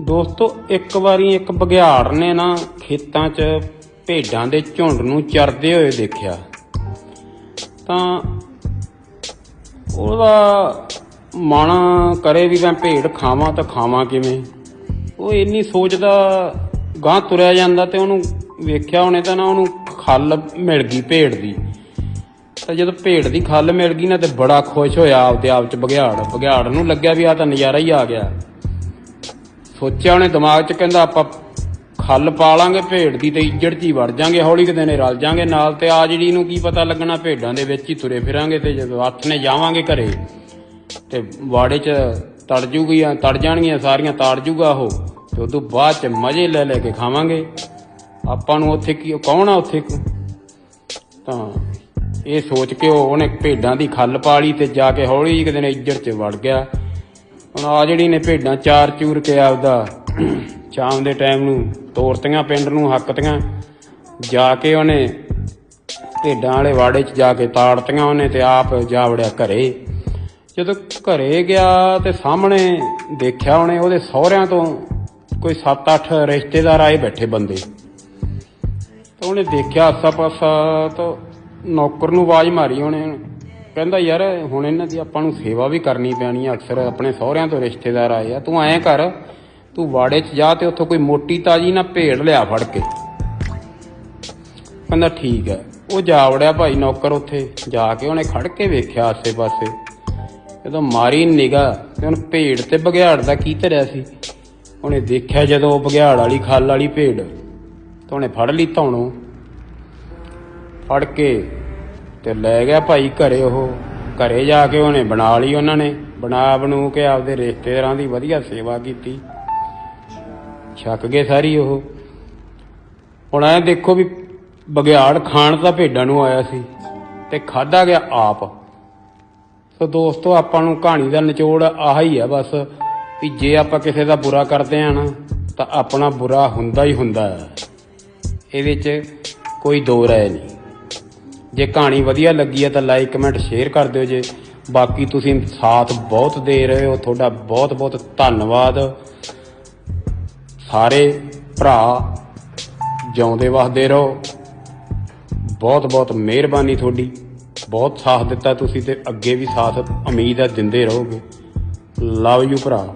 ਦੋਸਤੋ, ਇੱਕ ਵਾਰੀ ਇੱਕ ਬਘਿਆੜ ਨੇ ਨਾ ਖੇਤਾਂ 'ਚ ਭੇਡਾਂ ਦੇ ਝੁੰਡ ਨੂੰ ਚਰਦੇ ਹੋਏ ਦੇਖਿਆ। ਤਾਂ ਉਹਦਾ ਮਨ ਕਰੇ ਵੀ ਮੈਂ ਭੇਡ ਖਾਵਾਂ ਤਾਂ ਖਾਵਾਂ ਕਿਵੇਂ? ਉਹ ਇੰਨੀ ਸੋਚਦਾ ਗਾਂ ਤੁਰਿਆ ਜਾਂਦਾ ਤੇ ਉਹਨੂੰ ਵੇਖਿਆ ਉਹਨੇ ਤਾਂ ਨਾ ਉਹਨੂੰ ਖੱਲ ਮਿਲ ਗਈ ਭੇਡ ਦੀ। ਤਾਂ ਜਦੋਂ ਭੇਡ ਦੀ ਖੱਲ ਮਿਲ ਗਈ ਨਾ ਤੇ ਬੜਾ ਖੁਸ਼ ਹੋਇਆ ਆਪਦੇ ਆਪ ਚ ਬਘਿਆੜ। ਬਘਿਆੜ ਨੂੰ ਲੱਗਿਆ ਵੀ ਆ ਤਾਂ ਨਜ਼ਾਰਾ ਹੀ ਆ ਗਿਆ। ਸੋਚਿਆ ਉਹਨੇ ਦਿਮਾਗ 'ਚ, ਕਹਿੰਦਾ ਆਪਾਂ ਖੱਲ ਪਾ ਲਾਂਗੇ, ਭੇਡ ਦੀ ਤੇ ਇੱਜੜ 'ਚ ਹੀ ਵੜ ਜਾਾਂਗੇ, ਹੌਲੀ ਕਿਤੇ ਨੇ ਰਲ ਜਾਾਂਗੇ ਨਾਲ ਤੇ ਆ ਜਿਹੜੀ ਨੂੰ ਕੀ ਪਤਾ ਲੱਗਣਾ, ਭੇਡਾਂ ਦੇ ਵਿੱਚ ਹੀ ਤੁਰੇ ਫਿਰਾਂਗੇ ਤੇ ਜਦੋਂ ਹੱਥ ਨੇ ਜਾਵਾਂਗੇ ਘਰੇ ਤੇ ਵਾੜੇ 'ਚ ਤੜ ਜੂਗੀਆਂ, ਤੜ ਜਾਣਗੀਆਂ ਸਾਰੀਆਂ, ਤਾੜ ਜੂਗਾ ਉਹ ਤੇ ਉਦੋਂ ਬਾਅਦ 'ਚ ਮਜ਼ੇ ਲੈ ਲੈ ਕੇ ਖਾਵਾਂਗੇ। ਆਪਾਂ ਨੂੰ ਉੱਥੇ ਕੀ, ਕੌਣ ਆ ਉੱਥੇ? ਤਾਂ ਇਹ ਸੋਚ ਕੇ ਉਹ ਉਹਨੇ ਭੇਡਾਂ ਦੀ ਖੱਲ ਪਾ ਲਈ ਤੇ ਜਾ ਕੇ ਹੌਲੀ ਜਿਹੀ ਦਿਨ ਇੱਜੜ 'ਚ ਵੜ ਗਿਆ। ਹੁਣ ਆ ਜਿਹੜੀ ਨੇ ਭੇਡਾਂ, ਚਾਰ ਚੂਰ ਕੇ ਆਪਦਾ ਸ਼ਾਮ ਦੇ ਟਾਈਮ ਨੂੰ ਤੋਰਤੀਆਂ, ਪਿੰਡ ਨੂੰ ਹੱਕਤੀਆਂ, ਜਾ ਕੇ ਉਹਨੇ ਭੇਡਾਂ ਵਾਲੇ ਵਾੜੇ 'ਚ ਜਾ ਕੇ ਤਾੜਤੀਆਂ ਉਹਨੇ ਤੇ ਆਪ ਜਾ ਵੜਿਆ ਘਰੇ। ਜਦੋਂ ਘਰੇ ਗਿਆ ਤੇ ਸਾਹਮਣੇ ਦੇਖਿਆ ਉਹਨੇ ਉਹਦੇ ਸਹੁਰਿਆਂ ਤੋਂ ਕੋਈ 7-8 ਰਿਸ਼ਤੇਦਾਰ ਆਏ ਬੈਠੇ ਬੰਦੇ। ਤਾਂ ਉਹਨੇ ਦੇਖਿਆ ਆਸਾ ਪਾਸਾ ਤਾਂ ਨੌਕਰ ਨੂੰ ਆਵਾਜ਼ ਮਾਰੀ ਉਹਨੇ। ਕਹਿੰਦਾ, ਯਾਰ, ਹੁਣ ਇਹਨਾਂ ਦੀ ਆਪਾਂ ਨੂੰ ਸੇਵਾ ਵੀ ਕਰਨੀ ਪੈਣੀ ਆ, ਅਕਸਰ ਆਪਣੇ ਸਹੁਰਿਆਂ ਤੋਂ ਰਿਸ਼ਤੇਦਾਰ ਆਏ ਆ। ਤੂੰ ਐਂ ਕਰ, ਤੂੰ ਵਾੜੇ 'ਚ ਜਾ ਤੇ ਉੱਥੋਂ ਕੋਈ ਮੋਟੀ ਤਾਜੀ ਨਾ ਭੇਡ ਲਿਆ ਫੜ ਕੇ। ਕਹਿੰਦਾ, ਠੀਕ ਹੈ ਉਹ ਜਾ ਵੜਿਆ ਭਾਈ ਨੌਕਰ ਉੱਥੇ, ਜਾ ਕੇ ਉਹਨੇ ਖੜ ਕੇ ਵੇਖਿਆ ਆਸੇ-ਪਾਸੇ। ਜਦੋਂ ਮਾਰੀ ਨਿਗਾ ਤੇ ਉਹਨ ਭੇਡ ਤੇ ਬਗਿਆੜ ਦਾ ਕੀ ਧਰਿਆ ਸੀ? ਉਹਨੇ ਦੇਖਿਆ ਜਦੋਂ ਉਹ ਬਘਿਆੜ ਵਾਲੀ ਖੱਲ ਵਾਲੀ ਭੇਡ, ਤਾਂ ਉਹਨੇ ਫੜ ਲਈ ਧੌਣੋਂ। ਫੜ ਕੇ ਤੇ ਲੈ ਗਿਆ ਭਾਈ ਘਰੇ ਉਹ। ਘਰੇ ਜਾ ਕੇ ਉਹਨੇ ਬਣਾ ਲਈ ਉਹਨਾਂ ਨੇ। ਬਣਾ ਬਣੂ ਕੇ ਆਪਦੇ ਰਿਸ਼ਤੇਦਾਰਾਂ ਦੀ ਵਧੀਆ ਸੇਵਾ ਕੀਤੀ। ਛੱਕ ਗਏ ਸਾਰੀ ਉਹ। ਹੁਣ ਐ ਦੇਖੋ ਵੀ ਬਗਿਆੜ ਖਾਣ ਤਾਂ ਭੇਡਾਂ ਨੂੰ ਆਇਆ ਸੀ ਤੇ ਖਾਦਾ ਗਿਆ ਆਪ। ਸੋ ਦੋਸਤੋ, ਆਪਾਂ ਨੂੰ ਕਹਾਣੀ ਦਾ ਨਿਚੋੜ ਆਹ ਹੀ ਆ ਬਸ ਵੀ ਜੇ ਆਪਾਂ ਕਿਸੇ ਦਾ ਬੁਰਾ ਕਰਦੇ ਆ ਨਾ, ਤਾਂ ਆਪਣਾ ਬੁਰਾ ਹੁੰਦਾ ਹੀ ਹੁੰਦਾ। ਹੈ ਇਹਦੇ 'ਚ ਕੋਈ ਦੋ ਰਾਏ ਨਹੀਂ। ਜੇ ਕਹਾਣੀ ਵਧੀਆ ਲੱਗੀ ਹੈ ਤਾਂ ਲਾਈਕ, ਕਮੈਂਟ, ਸ਼ੇਅਰ ਕਰ ਦਿਓ ਜੇ। ਬਾਕੀ ਤੁਸੀਂ ਸਾਥ ਬਹੁਤ ਦੇ ਰਹੇ ਹੋ। ਤੁਹਾਡਾ ਬਹੁਤ ਬਹੁਤ ਧੰਨਵਾਦ। ਸਾਰੇ ਭਰਾ ਜਿਉਂਦੇ ਵਸਦੇ ਰਹੋ। ਬਹੁਤ ਬਹੁਤ ਮਿਹਰਬਾਨੀ ਤੁਹਾਡੀ। ਬਹੁਤ ਸਾਥ ਦਿੱਤਾ ਤੁਸੀਂ ਤੇ ਅੱਗੇ ਵੀ ਸਾਥ, ਉਮੀਦ ਹੈ ਦਿੰਦੇ ਰਹੋਗੇ। ਲਵ ਯੂ ਭਰਾ।